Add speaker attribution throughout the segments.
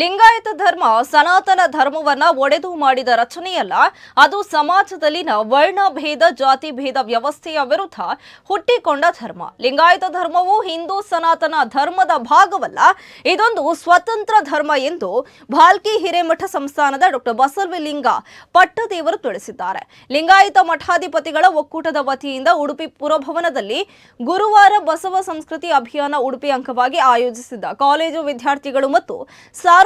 Speaker 1: ಲಿಂಗಾಯತ ಧರ್ಮ, ಸನಾತನ ಧರ್ಮವನ್ನ ಒಡೆದು ಮಾಡಿದ ರಚನೆಯಲ್ಲ, ಅದು ಸಮಾಜದಲ್ಲಿನ ವರ್ಣ ಭೇದ, ಜಾತಿ ಭೇದ ವ್ಯವಸ್ಥೆಯ ವಿರುದ್ಧ ಹುಟ್ಟಿಕೊಂಡ ಧರ್ಮ. ಲಿಂಗಾಯತ ಧರ್ಮವು ಹಿಂದೂ ಸನಾತನ ಧರ್ಮದ ಭಾಗವಲ್ಲ, ಇದೊಂದು ಸ್ವತಂತ್ರ ಧರ್ಮ ಎಂದು ಭಾಲ್ಕಿ ಹಿರೇಮಠ ಸಂಸ್ಥಾನದ ಡಾಕ್ಟರ್ ಬಸವಲಿಂಗ ಪಟ್ಟದೇವರು ತಿಳಿಸಿದ್ದಾರೆ. ಲಿಂಗಾಯತ ಮಠಾಧಿಪತಿಗಳ ಒಕ್ಕೂಟದ ವತಿಯಿಂದ ಉಡುಪಿ ಪುರಭವನದಲ್ಲಿ ಗುರುವಾರ ಬಸವ ಸಂಸ್ಕೃತಿ ಅಭಿಯಾನ ಉಡುಪಿ ಅಂಗವಾಗಿ ಆಯೋಜಿಸಿದ್ದ ಕಾಲೇಜು ವಿದ್ಯಾರ್ಥಿಗಳು ಮತ್ತು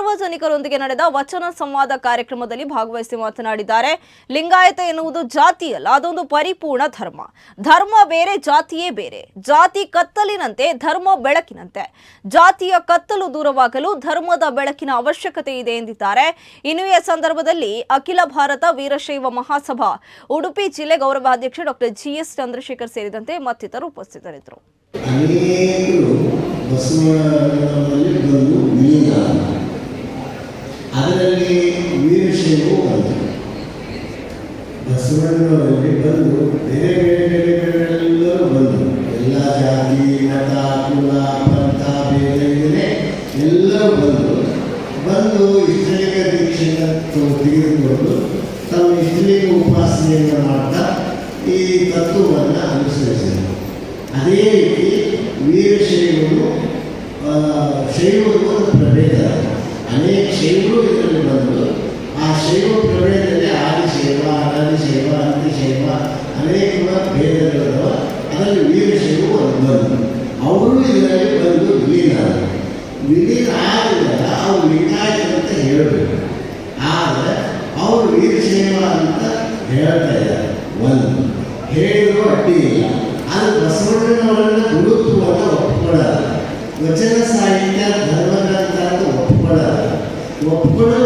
Speaker 1: ಸಾರ್ವಜನಿಕರೊಂದಿಗೆ ನಡೆದ ವಚನ ಸಂವಾದ ಕಾರ್ಯಕ್ರಮದಲ್ಲಿ ಭಾಗವಹಿಸಿ ಮಾತನಾಡಿದ್ದಾರೆ. ಲಿಂಗಾಯತ ಎನ್ನುವುದು ಜಾತಿಯಲ್ಲ, ಅದೊಂದು ಪರಿಪೂರ್ಣ ಧರ್ಮ. ಧರ್ಮ ಬೇರೆ, ಜಾತಿಯೇ ಬೇರೆ. ಜಾತಿ ಕತ್ತಲಿನಂತೆ, ಧರ್ಮ ಬೆಳಕಿನಂತೆ. ಜಾತಿಯ ಕತ್ತಲು ದೂರವಾಗಲು ಧರ್ಮದ ಬೆಳಕಿನ ಅವಶ್ಯಕತೆ ಇದೆ ಎಂದಿದ್ದಾರೆ. ಇನ್ನು ಸಂದರ್ಭದಲ್ಲಿ ಅಖಿಲ ಭಾರತ ವೀರಶೈವ ಮಹಾಸಭಾ, ಉಡುಪಿ ಜಿಲ್ಲೆ ಗೌರವಾಧ್ಯಕ್ಷ ಡಾಕ್ಟರ್ ಜಿಎಸ್ ಚಂದ್ರಶೇಖರ್ ಸೇರಿದಂತೆ ಮತ್ತಿತರರು ಉಪಸ್ಥಿತರಿದ್ದರು.
Speaker 2: ಬಸವಣ್ಣನವರಲ್ಲಿ ಬಂದು ಬೇರೆ ಬೇರೆ ಬೇರೆಲ್ಲರೂ ಬಂದರು ಎಲ್ಲ ಜಾತಿ, ಮತ, ಕುಲ, ಪಂಥ ಬೇರೆ ಬೇರೆ ಎಲ್ಲರೂ ಬಂದರು ಬಂದು ಇಷ್ಟಲಿಂಗ ದೀಕ್ಷೆಯನ್ನು ತೆಗೆದುಕೊಂಡು ತಮ್ಮ ಇಷ್ಟಲಿಂಗ ಉಪಾಸನೆಯನ್ನು ಮಾಡ್ತಾ ಈ ತತ್ವವನ್ನು ಅನುಸರಿಸಿದರು. ಅದೇ ರೀತಿ ವೀರಶೈವರು ಶೈವರು ಪ್ರಭೇದ. ಅನೇಕ ಶೈವರು ಇದರಲ್ಲಿ ಬಂದು ಆ ಶೈವ ಪ್ರಭೇದದಲ್ಲಿ ಅನೇಕ ಅದರಲ್ಲಿ ಒಂದು ಬಂದು, ಅವರು ಇದರಲ್ಲಿ ಬಂದು ವಿಲೀನ. ವಿಲೀನ ಲಿಂಗಾಯತ ಅಂತ ಹೇಳಬೇಕು. ಆದರೆ ಅವರು ವೀರಶೈವ ಅಂತ ಹೇಳ್ತಾ ಇದ್ದಾರೆ. ಒಂದು, ಹೇಳಿದ್ರು ಅಡ್ಡಿ ಇಲ್ಲ ಆದರೆ ಬಸವಣ್ಣನವರನ್ನು ಗುರುತು ಅಂತ ಒಪ್ಪಿಕೊಳ್ಳಲ್ಲ ವಚನ ಸಾಹಿತ್ಯ, ಧರ್ಮಗ್ರಂಥ ಅಂತ ಒಪ್ಪಿಕೊಳ್ಳಲ್ಲ ಸಲುವಾಗಿ